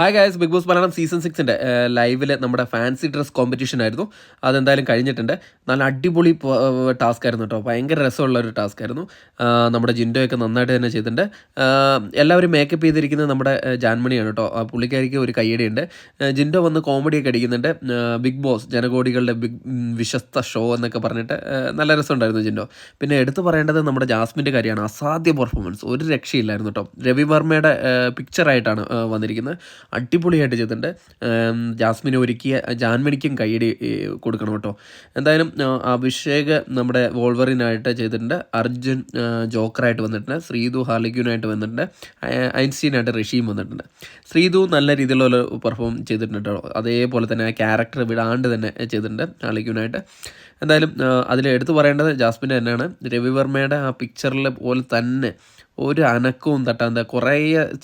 Hi guys Big Boss Malayalam season സിക്സിന്റെ ലൈവിൽ നമ്മുടെ fancy dress competition ആയിരുന്നു. അതെന്തായാലും കഴിഞ്ഞിട്ടുണ്ട്. നല്ല അടിപൊളി ടാസ്ക് ആയിരുന്നു കേട്ടോ ഭയങ്കര രസമുള്ള ഒരു ടാസ്ക് ആയിരുന്നു. നമ്മുടെ ജിൻഡോയൊക്കെ നന്നായിട്ട് തന്നെ ചെയ്തിട്ടുണ്ട്. എല്ലാവരും മേക്കപ്പ് ചെയ്തിരിക്കുന്നത് നമ്മുടെ ജാൻമണിയാണ് കേട്ടോ പുള്ളിക്കാരിക്ക് ഒരു കയ്യടിയുണ്ട്. ജിൻഡോ വന്ന് കോമഡിയൊക്കെ അടിക്കുന്നുണ്ട്. ബിഗ് ബോസ് ജനകോടികളുടെ ബിഗ് വിശ്വസ്ത ഷോ എന്നൊക്കെ പറഞ്ഞിട്ട് നല്ല രസമുണ്ടായിരുന്നു ജിൻഡോ. പിന്നെ എടുത്തു പറയേണ്ടത് നമ്മുടെ ജാസ്മിന്റെ കാര്യമാണ്. അസാധ്യ പെർഫോമൻസ് ഒരു രക്ഷയില്ലായിരുന്നു കേട്ടോ രവി വർമ്മയുടെ പിക്ചറായിട്ടാണ് വന്നിരിക്കുന്നത്. അടിപൊളിയായിട്ട് ചെയ്തിട്ടുണ്ട്. ജാസ്മിൻ ഒരുക്കിയ ജാൻമണിക്കും കൈയടി കൊടുക്കണം കേട്ടോ. എന്തായാലും അഭിഷേക് നമ്മുടെ വോൾവറിനായിട്ട് ചെയ്തിട്ടുണ്ട്. അർജുൻ ജോക്കറായിട്ട് വന്നിട്ടുണ്ട്. ശ്രീതു ഹാർലിക്യൂനായിട്ട് വന്നിട്ടുണ്ട്. ഐൻസ്റ്റീനായിട്ട് ഋഷിയും വന്നിട്ടുണ്ട്. ശ്രീതു നല്ല രീതിയിലുള്ള പെർഫോം ചെയ്തിട്ടുണ്ട് കേട്ടോ. അതേപോലെ തന്നെ ക്യാരക്ടർ വിടാണ്ട് തന്നെ ചെയ്തിട്ടുണ്ട് ഹാർലിക്യൂനായിട്ട് എന്തായാലും അതിൽ എടുത്തു പറയേണ്ടത് ജാസ്മിന്റെ തന്നെയാണ്. രവിവർമ്മയുടെ ആ പിക്ചറിലെ പോലെ തന്നെ ഒരു അനക്കവും തട്ടാതെ കുറേ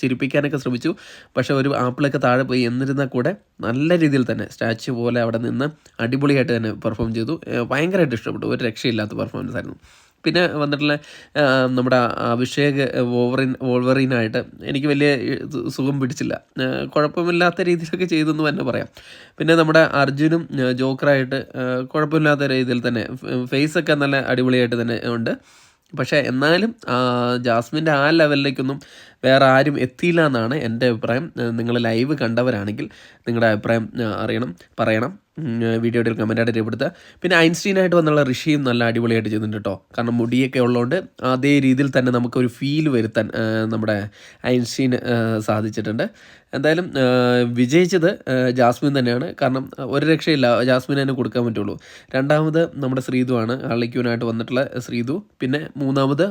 ചിരിപ്പിക്കാനൊക്കെ ശ്രമിച്ചു. പക്ഷേ ഒരു ആപ്പിളൊക്കെ താഴെ പോയി എന്നിരുന്നാൽ കൂടെ നല്ല രീതിയിൽ തന്നെ സ്റ്റാച്ചു പോലെ അവിടെ നിന്ന് അടിപൊളിയായിട്ട് തന്നെ പെർഫോം ചെയ്തു. ഭയങ്കരമായിട്ട് ഇഷ്ടപ്പെട്ടു. ഒരു രക്ഷയില്ലാത്ത പെർഫോമൻസ് ആയിരുന്നു. പിന്നെ വന്നിട്ടുള്ള നമ്മുടെ അഭിഷേക് വോവറിൻ വോൾവറിനായിട്ട് എനിക്ക് വലിയ സുഖം പിടിച്ചില്ല. കുഴപ്പമില്ലാത്ത രീതിയിലൊക്കെ ചെയ്തു എന്ന് തന്നെ പറയാം. പിന്നെ നമ്മുടെ അർജുനും ജോക്കറായിട്ട് കുഴപ്പമില്ലാത്ത രീതിയിൽ തന്നെ ഫേസൊക്കെ നല്ല അടിപൊളിയായിട്ട് തന്നെ ഉണ്ട്. പക്ഷേ എന്നാലും ജാസ്മിന്റെ ആ ലെവലിലേക്കൊന്നും വേറെ ആരും എത്തിയില്ല എന്നാണ് എന്റെ അഭിപ്രായം. നിങ്ങൾ ലൈവ് കണ്ടവരാണെങ്കിൽ നിങ്ങളുടെ അഭിപ്രായം അറിയണം പറയണം. ഉം, വീഡിയോയുടെ കമന്റായിട്ട് രേഖപ്പെടുത്തുക. പിന്നെ ഐൻസ്റ്റീനായിട്ട് വന്നുള്ള ഋഷിയും നല്ല അടിപൊളിയായിട്ട് ചെയ്യുന്നുണ്ട് കേട്ടോ കാരണം മുടിയൊക്കെ ഉള്ളതുകൊണ്ട് അതേ രീതിയിൽ തന്നെ നമുക്കൊരു ഫീൽ വരുത്താൻ നമ്മുടെ ഐൻസ്റ്റീന് സാധിച്ചിട്ടുണ്ട്. എന്തായാലും വിജയിച്ചത് ജാസ്മിൻ തന്നെയാണ്. കാരണം ഒരു രക്ഷയില്ല. ജാസ്മിൻ തന്നെ കൊടുക്കാൻ പറ്റുള്ളൂ. രണ്ടാമത് നമ്മുടെ ശ്രീതുവാണ്. അള്ളിക്യൂനായിട്ട് വന്നിട്ടുള്ള ശ്രീതു. പിന്നെ മൂന്നാമത്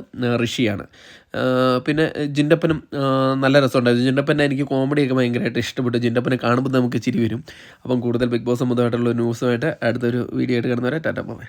ഋഷിയാണ്. പിന്നെ ജിൻഡപ്പനും ആ, നല്ല രസമുണ്ടായിരുന്നു. ജിന്റപ്പനെ എനിക്ക് കോമഡിയൊക്കെ ഭയങ്കരമായിട്ട് ഇഷ്ടപ്പെട്ടു. ജിൻഡപ്പനെ കാണുമ്പോൾ നമുക്ക് ചിരി വരും. അപ്പം കൂടുതൽ ബിഗ് ബോസ് സംബന്ധമായിട്ടുള്ള ന്യൂസുമായിട്ട് അടുത്തൊരു വീഡിയോ ആയിട്ട് കിടന്നവരെ. ടാറ്റ പോവേ